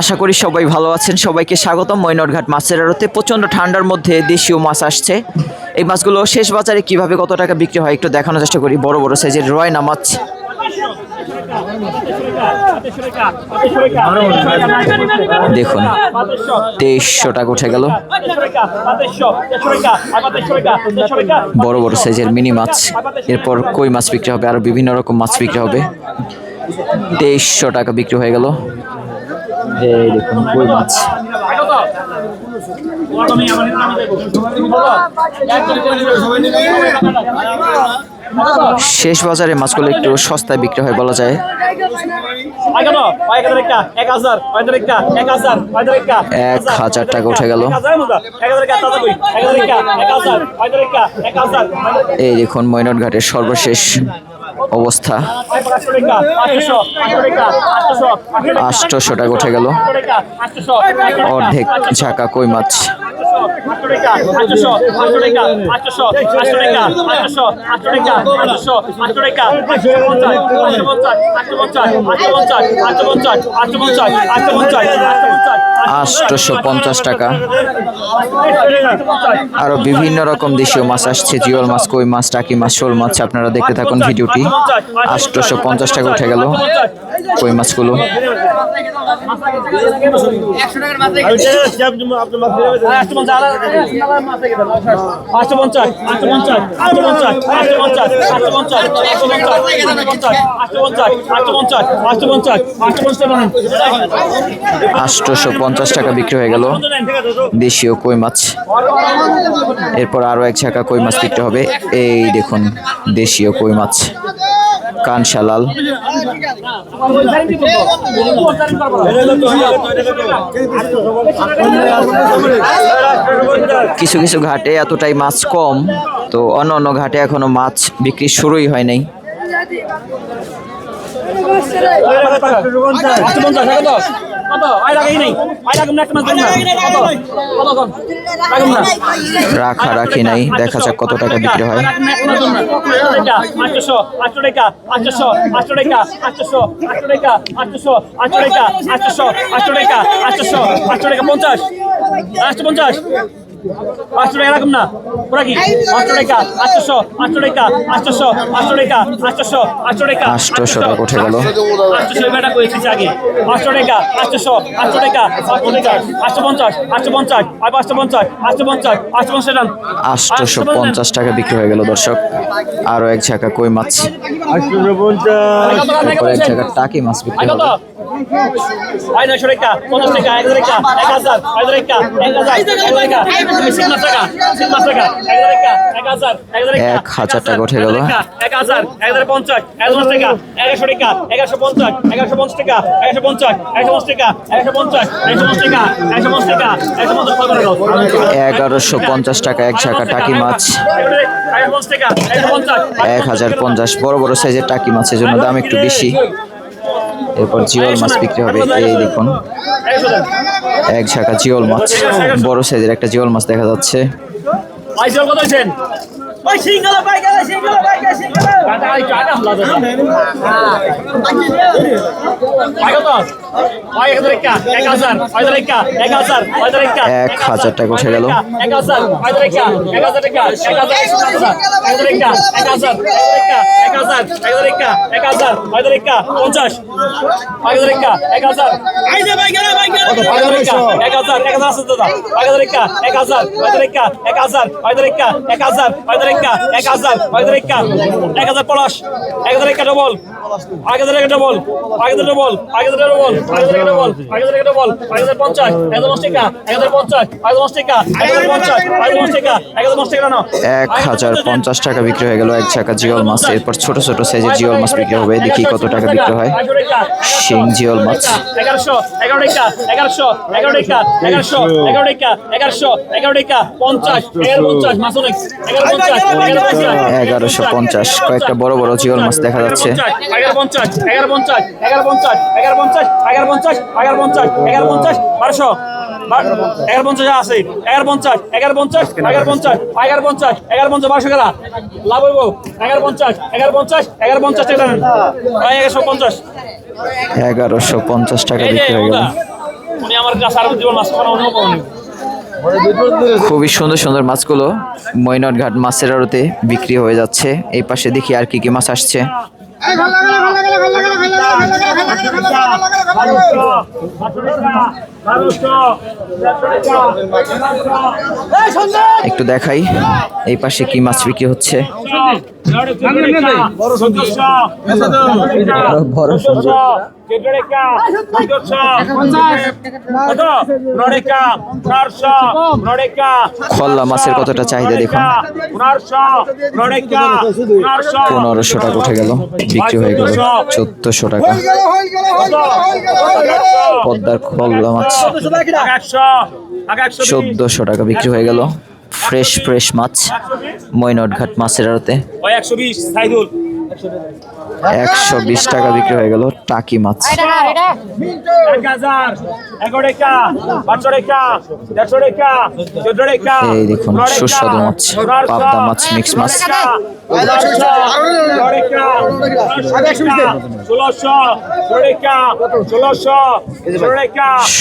আশা করি সবাই ভালো আছেন। সবাইকে স্বাগতম ময়নরঘাট মাছের আড়তে। প্রচণ্ড ঠান্ডার মধ্যে দেশীয় মাছ আসছে। এই মাছগুলো শেষ বাজারে কীভাবে কত টাকা বিক্রি হয় একটু দেখানোর চেষ্টা করি। বড় বড় সাইজের রয়না মাছ। দেখুন তেইশশো টাকা উঠে গেল। বড় বড় সাইজের মিনি মাছ। এরপর কই মাছ বিক্রি হবে? আরও বিভিন্ন রকম মাছ বিক্রি হবে। তেইশশো টাকা বিক্রি হয়ে গেল। এই দেখুন কই মাছ শেষ বাজারে মাছগুলো একটু সস্তায় বিক্রি হয় বলা যায়। এক হাজার টাকা উঠে গেল। এই দেখুন ময়নট ঘাটের সর্বশেষ অবস্থা আটশোশো টাকা উঠে গেল অর্ধেক ঝাঁকা কই মাছ আটশোশো পঞ্চাশ টাকা আরও বিভিন্ন রকম দেশীয় মাছ আসছে জিওল মাছ কই মাছ টাকি মাছ শোল মাছ আপনারা দেখতে থাকুন ভিডিওটি আটশোশো পঞ্চাশ টাকা উঠে গেল কই মাছগুলো আটশোশো পঞ্চাশ টাকা বিক্রি হয়ে গেল। দেশীয় কই মাছ। এরপর আরও এক ঝাঁকা কই মাছ বিক্রি হবে। এই দেখুন, দেশীয় কই মাছ। কানশালাল। কিছু কিছু ঘাটে এতটাই মাছ কম, তো অন্য অন্য ঘাটে এখনও মাছ বিক্রি শুরুই হয় নাই। রাখা রাখি নাই দেখা যাক কত টাকা বিক্রি হয় আটশো আটশো টাকা আটশো আটশো টাকা আটশো আটশো টাকা আটশো আটশো টাকা আটশো আটশো টাকা আটশো আটশো টাকা পঞ্চাশ আটশো পঞ্চাশ পাঁচশো টাকা রাখুন না। ওরা কি? আটশো টাকা আটশো আটশো টাকা আটশো আটশো টাকা আটশো আটশো টাকা আটশোশো টাকা উঠে গেল। আটশো বেটা করেছিস আগে? পাঁচশো টাকা আটশো আটশো টাকা আটশো টাকা আটশো পঞ্চাশ আটশো পঞ্চাশ আর পাঁচশো পঞ্চাশ আটশো পঞ্চাশ আটশো পঞ্চাশ রান আটশোশো পঞ্চাশ। টাকা বিক্রি হয়ে গেল দর্শক। আরও এক ঝাঁকা কই মাছ? এরপর এক ঝাঁকা টাকি মাছ বিক্রি কত হবে নয়শো টাকা পঞ্চাশ টাকা এক টাকা এক হাজার এক টাকা এক হাজার এক টাকা সিনেমা টাকা সিনেমা টাকা এক টাকা এক হাজার এক হাজার এক হাজার টাকা উঠে গেল। এক হাজার এক হাজার পঞ্চাশ এক হাজার টাকা এগারোশো টাকা এগারোশো পঞ্চাশ এগারোশো পঞ্চাশ টাকা এগারোশো পঞ্চাশ একশো পঞ্চাশ টাকা একশো পঞ্চাশ একশো পঞ্চাশ টাকা একশো পঞ্চাশ টাকা একশো পঞ্চাশ এগারোশো পঞ্চাশ টাকা এক ঝাঁকা টাকি মাছ একশো পঞ্চাশ টাকা একশো পঞ্চাশ এক হাজার পঞ্চাশ বড় বড় সাইজের টাকি মাছের জন্য দাম একটু বেশি এরপর জিওল মাছ বিক্রি হবে। এই দেখুন। এক ঝাঁকা জিওল মাছ। বড় সাইজের একটা জিওল মাছ দেখা যাচ্ছে। ওই সিঙ্গেল বাইক আছে সিঙ্গেল বাইক আছে সিঙ্গেল কাটা আই কাটা হলা দাদা এক হাজার টাকা উঠে গেল। হাজার একা হাজার একা হাজার এক হাজার একা হাজার এক হাজার এক হাজার একা হাজার একা পঞ্চাশ হাজার একা এক হাজার একা একা পলাশ এক ডবল এক ডবল এক ডবল এক ডবল এক ডবল এক ডবল এক পঞ্চাশ এক হাজার দশ টাকা এক হাজার পঞ্চাশ এক হাজার দশ টাকা এক হাজার পঞ্চাশ এক হাজার দশ টাকা এক হাজার দশ টাকা না এক হাজার পঞ্চাশ টাকা বিক্রি হয়ে গেল এক ঝাঁকা জিওল মাছ এরপর ছোট ছোট সাইজের জিওল মাছ বিক্রি হবে দেখি কত টাকা বিক্রি হয় শিং জিওল মাছ এগারোশো এগারো টাকা এগারোশো এগারো টাকা এগারোশো এগারো টাকা এগারোশো এগারো টাকা পঞ্চাশ এগারো পঞ্চাশ মাছ অনেক এগারো পঞ্চাশ এগারোশো পঞ্চাশ কয়েকটা বড় বড় জিওল মাছ দেখা যাচ্ছে। এগারো পঞ্চাশ এগারো পঞ্চাশ এগারো পঞ্চাশ এগারো পঞ্চাশ এগারো পঞ্চাশ এগারো পঞ্চাশ এগারো পঞ্চাশ বারোশো এগারো পঞ্চাশ আছে এগারো পঞ্চাশ এগারো পঞ্চাশ এগারো পঞ্চাশ এগারো পঞ্চাশ এগারো পঞ্চাশ বারোশো গেলা। লাভ হইব এগারো পঞ্চাশ এগারো পঞ্চাশ এগারো পঞ্চাশ টাকা দেন এগারোশো পঞ্চাশ এগারোশো পঞ্চাশ টাকা বিক্রি হয়ে গেল। উনি আমার কাছে আরও জীবন মাছ খাওয়ানো খুবই সুন্দর সুন্দর মাছগুলো মৈনটঘাট মাছের আড়তে বিক্রি হয়ে যাচ্ছে। এই পাশে দেখি আর কি কি মাছ আসছে। একটু দেখাই, এই পাশে কি মাছ বিক্রি হচ্ছে। খল্লা মাছের কতটা চাহিদা দেখুন। পনেরোশো টাকা উঠে গেল, বিক্রি হয়ে গেল চোদ্দশো টাকা। পদ্মার খল্লা মাছ। চোদ্দশো টাকা বিক্রি হয়ে গেল। ফ্রেশ ফ্রেশ মাছ মৈনট ঘাট মাছের আড়তে। একশো বিশ একশো বিশ টাকা বিক্রি হয়ে গেল টাকি মাছ। এই দেখুন, সুস্বাদু মাছ, পাবদা মাছ, mix মাছ।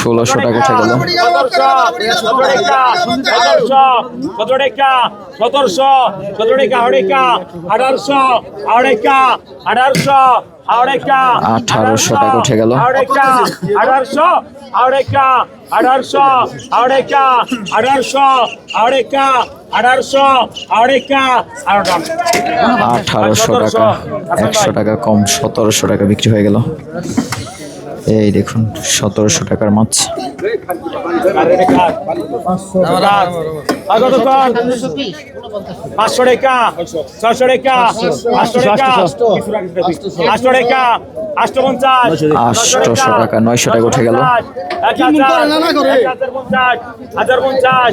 ষোলোশো টাকা উঠে গেল। সতেরোশো সতেরো টাকা হরেকা আঠারোশো আড়াইকা আঠারোশো আঠারোশো টাকা উঠে গেল। আড়াইকা আঠারোশো আড়াইকা আঠারোশো আড়াইকা আঠারোশো আড়াইকা আঠারোশো আড়াইকা আঠারোশো টাকা একশো টাকা কম সতেরোশো টাকা বিক্রি হয়ে গেল এই দেখুন সতেরোশো টাকার মাছ। পাঁচশো টাকা আটশো টাকা আটশো টাকা নয়শো টাকা। উঠে গেল। এক হাজার পঞ্চাশ হাজার পঞ্চাশ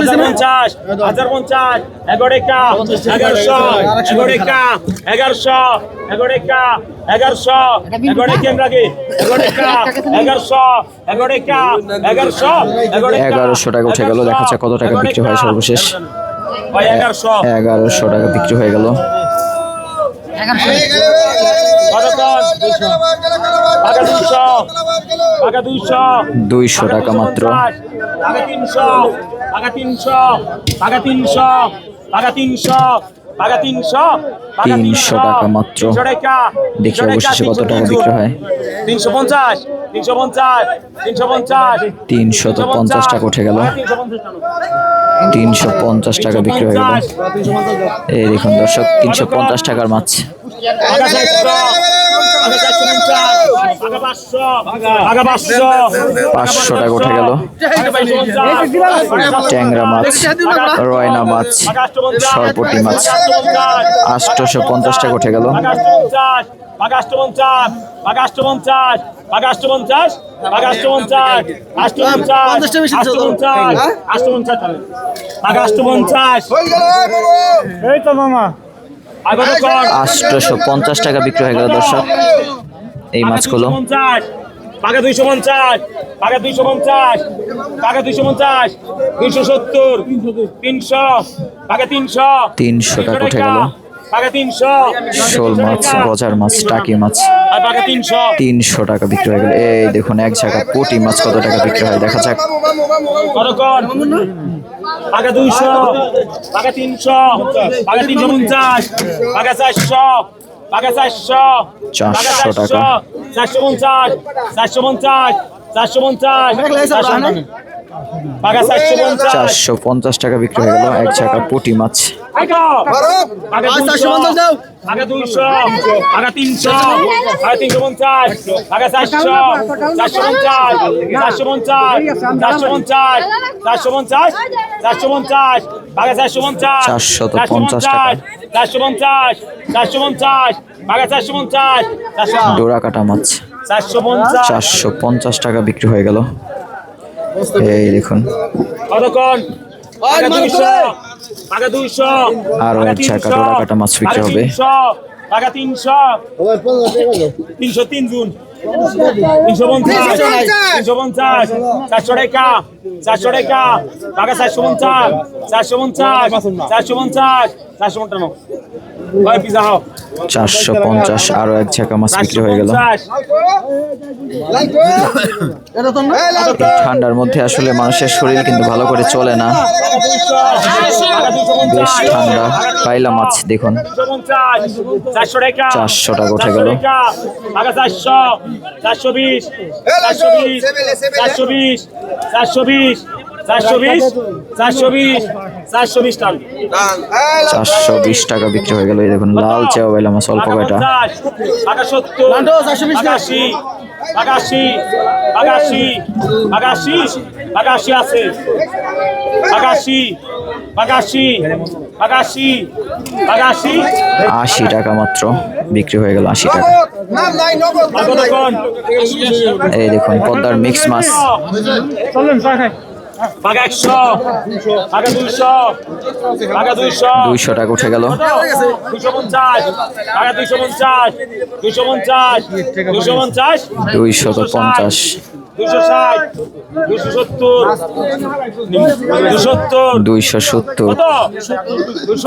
হাজার পঞ্চাশ হাজার পঞ্চাশ এগারো টাকা এগারোশো এগারোশো এগারো এগারোশো এগারোশো এগারোশো এগারো এগারোশো টাকা উঠে গেল দেখা যাক কত টাকা বিক্রি হয় সর্বশেষ। ওই এগারোশো। এগারোশো টাকা বিক্রি হয়ে গেল। দুইশো টাকা দুইশো দুইশো টাকা মাত্র টাকা তিনশো টাকা তিনশো টাকা তিনশো টাকা তিনশো। তিনশো টাকা মাত্র। দেখি অবশেষে কত টাকা বিক্রি হয়। তিনশো পঞ্চাশ তিনশো পঞ্চাশ তিনশো পঞ্চাশ তিনশো তো পঞ্চাশ টাকা উঠে গেল। তিনশো পঞ্চাশ টাকা। বিক্রি হয়ে গেল। এই দেখুন দর্শক তিনশো পঞ্চাশ টাকার মাছ। পাঁচশো টাকা উঠে গেল। ট্যাংরা মাছ, রয়না মাছ, সরপটি মাছ। আটশোশো পঞ্চাশ টাকা উঠে গেল। আগাস্ট পঞ্চাশ আগাস্ট পঞ্চাশ আগাস্ট পঞ্চাশ আগাস্ট পঞ্চাশ আষ্ট পঞ্চাশ আষ্ট পঞ্চাশ আষ্ট পঞ্চাশ আগাস্ট পঞ্চাশ এই তো আটশোশো পঞ্চাশ টাকা বিক্রি হয়ে গেল দর্শক। এই মাছগুলো। পাকা দুইশো পঞ্চাশ পাকা দুইশো পঞ্চাশ পাকা দুইশো পঞ্চাশ দুইশো সত্তর তিনশো পাকা তিনশো তিনশো টাকা উঠে গেল। শোল মাছ গজার মাছ টাকি মাছ। তিনশো। তিনশো টাকা বিক্রি হয়ে গেল। এই দেখুন এক জায়গা পুটি মাছ কত টাকা বিক্রি হয়? দেখা যাক। পাকা দুইশো পাকা তিনশো পাকা তিনশো পঞ্চাশ পাকা চারশো পাকা চারশো পাকা চারশো টাকা। চারশো পঞ্চাশ চারশো পঞ্চাশ চারশো পঞ্চাশ চারশো পঞ্চাশ। চারশো পঞ্চাশ টাকা বিক্রি হয়ে গেল এক জায়গা পুটি মাছ। চারশো চারশো পঞ্চাশ চারশো চারশো পঞ্চাশ টাকা। চারশো চারশো চারশো ডোরা কাটা মাছ। চারশো পঞ্চাশ। চারশো পঞ্চাশ টাকা বিক্রি হয়ে গেল। এই দেখুন। আরও এক চাকা ডোরা কাটা মাছ বিক্রি হবে। টাকা তিনশো। তিনশো তিন জুন। তিনশো পঞ্চাশ। তিনশো পঞ্চাশ। চারশো টাকা। চারশো টাকা। টাকা চারশো পঞ্চাশ। চারশো পঞ্চাশ। চারশো পঞ্চাশ। চারশো পঞ্চান্ন চারশো পঞ্চাশ আরও এক চাকা মাছ বিক্রি হয়ে গেল। ঠান্ডার মধ্যে আসলে মানুষের শরীর কিন্তু ভালো করে চলে না। বেশ ঠান্ডা। পাইলা মাছ দেখুন। চারশো টাকা 400 টাকা উঠে গেল। টাকা চারশো চারশো বিশ চারশো বিশ চারশো বিশ চারশো বিশ চারশো বিশ চারশো বিশ চারশো বিশ টান। চারশো বিশ টাকা বিক্রি হয়ে গেল এই দেখুন লাল চেওয়া পাইলা মাছ অল্প কয়টা? টাকা সত্তর টাকা। আশি টাকা আশি টাকা আশি টাকা আশি টাকা আশি আছে। টাকা আশি টাকা মাত্র বিক্রি হয়ে গেল আশি টাকা। এই দেখুন পদ্মার মিক্স মাছ। দুইশো টাকা উঠে গেল। দুইশো পঞ্চাশ। দুইশো সত্তর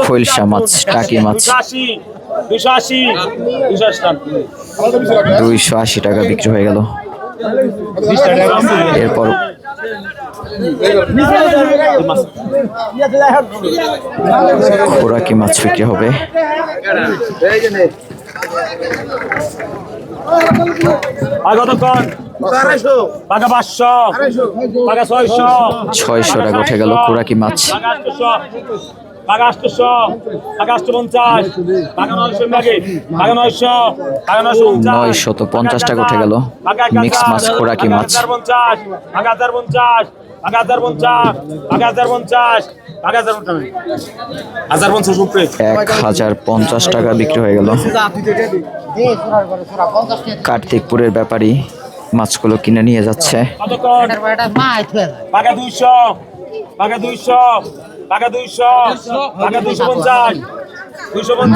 খৈলসা মাছ, টাকি মাছ। দুইশো আশি টাকা। বিক্রি হয়ে গেল। এরপর খোরাকি মাছ বিক্রি হবে। ছয়শো। ছয়শো টাকা উঠে গেল খোরাকি মাছ। টাকা আটশোশো। টাকা আটশো পঞ্চাশ টাকা নয়শো লাগে টাকা নয়শো। টাকা নয়শো পঞ্চাশ। নয়শত পঞ্চাশ টাকা উঠে গেল। মিক্স মাছ খোরাকি মাছ পঞ্চাশ টাকা হাজার পঞ্চাশ টাকা হাজার পঞ্চাশ টাকা হাজার পঞ্চাশ এক হাজার পঞ্চাশ টাকা বিক্রি হয়ে গেল। কার্তিকপুরের ব্যাপারী মাছগুলো কিনে নিয়ে যাচ্ছে।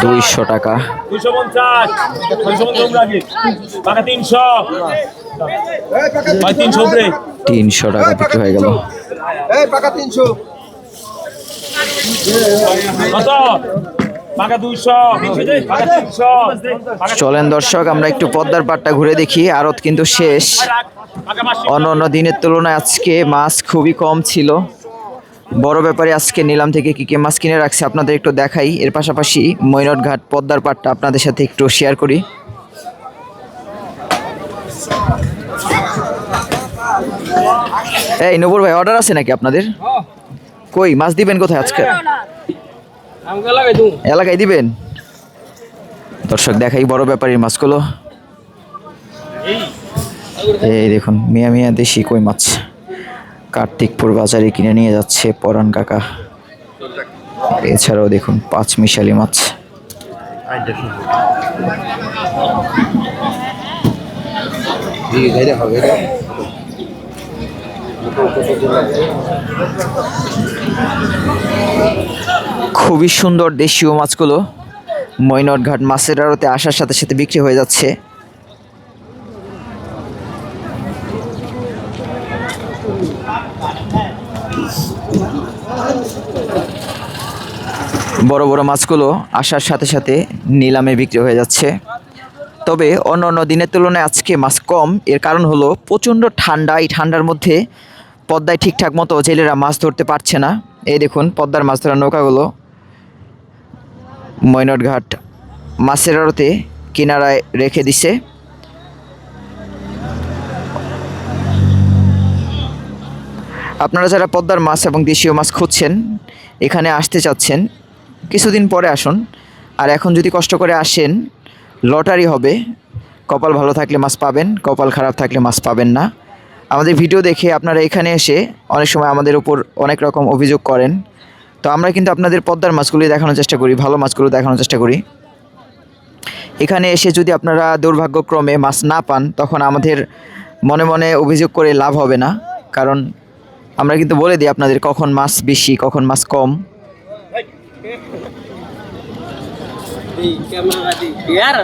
দুইশো টাকা। দুইশো পঞ্চাশ তিনশো। তিনশো উপরে। তিনশো টাকা বিক্রি হয়ে গেল। তিনশো। চলেন দর্শক, আমরা একটু পদ্মার পাটটা ঘুরে দেখি। আরত কিন্তু শেষ। অন্য অন্য দিনের তুলনায় আজকে মাছ খুবই কম ছিল। বড় ব্যাপারে আজকে নিলাম থেকে কি কি মাছ কিনে রাখছে আপনাদের একটু দেখাই। এর পাশাপাশি মৈনট ঘাট পদ্মার পাটটা আপনাদের সাথে একটু শেয়ার করি। এই নবুর ভাই অর্ডার আছে নাকি আপনাদের? কই মাছ দিবেন কোথায় আজকে? এলাকায় দিবেন? দর্শক দেখাই বড় ব্যাপারীর মাছগুলো। এই দেখুন মিয়া মিয়া দেশি কই মাছ। কার্তিকপুর বাজারে কিনে নিয়ে যাচ্ছে পরান কাকা। এছাড়াও দেখুন পাঁচ মিশালি মাছ। খুবই সুন্দর দেশীয় মাছগুলো মৈনট ঘাট মাছের আড়তে আসার সাথে সাথে বিক্রি হয়ে যাচ্ছে। বড় বড় মাছগুলো আসার সাথে সাথে নিলামে বিক্রি হয়ে যাচ্ছে। তবে অন্য অন্য দিনের তুলনায় আজকে মাছ কম, এর কারণ হলো প্রচণ্ড ঠান্ডা। এই ঠান্ডার মধ্যে পদ্মায় ঠিকঠাক মতো জেলেরা মাছ ধরতে পারছে না। এই দেখুন, পদ্মার মাছ ধরার নৌকাগুলো। ময়নট ঘাট মাছের আড়তে কিনারায় রেখে দিছে। আপনারা যারা পদ্মার মাছ এবং দেশীয় মাছ খুঁজছেন, এখানে আসতে চাচ্ছেন, কিছুদিন পরে আসুন। আর এখন যদি কষ্ট করে আসেন, লটারি হবে। কপাল ভালো থাকলে মাছ পাবেন, কপাল খারাপ থাকলে মাছ পাবেন না। আমাদের ভিডিও দেখে আপনারা এখানে এসে অনেক সময় আমাদের উপর অনেক রকম অভিযোগ করেন। তো আমরা কিন্তু আপনাদের পদ্মার মাছগুলি দেখানোর চেষ্টা করি, ভালো মাছগুলো দেখানোর চেষ্টা করি। এখানে এসে যদি আপনারা দুর্ভাগ্যক্রমে মাছ না পান, তখন আমাদের মনে মনে অভিযোগ করে লাভ হবে না। কারণ আমরা কিন্তু বলে দিই আপনাদের কখন মাছ বেশি, কখন মাছ কম। Biar